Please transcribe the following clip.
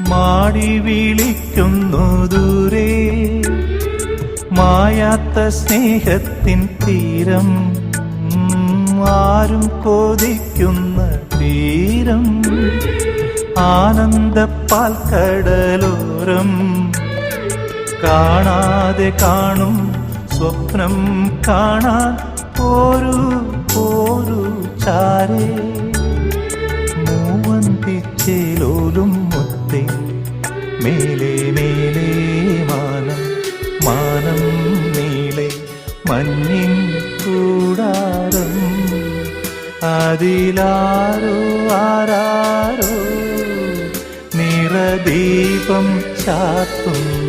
മാടി വിളിക്കുന്നു ദൂരെ. മായാത്ത സ്നേഹത്തിൻ തീരം ആരും കൊതിക്കുന്ന തീരം. ആനന്ദപ്പാൽ കടലോരം കാണാതെ കാണും സ്വപ്നം കാണാൻ പോരു പോരു ചാരേ. മൂവന്തിച്ചേലോലും മുത്തേ മേലെ മേലെ മാനം മാനം നീളെ മഞ്ഞിൻ കൂടാരം. അതിലാരോ ആരാരോ നിറദീപം ചാത്തുന്നു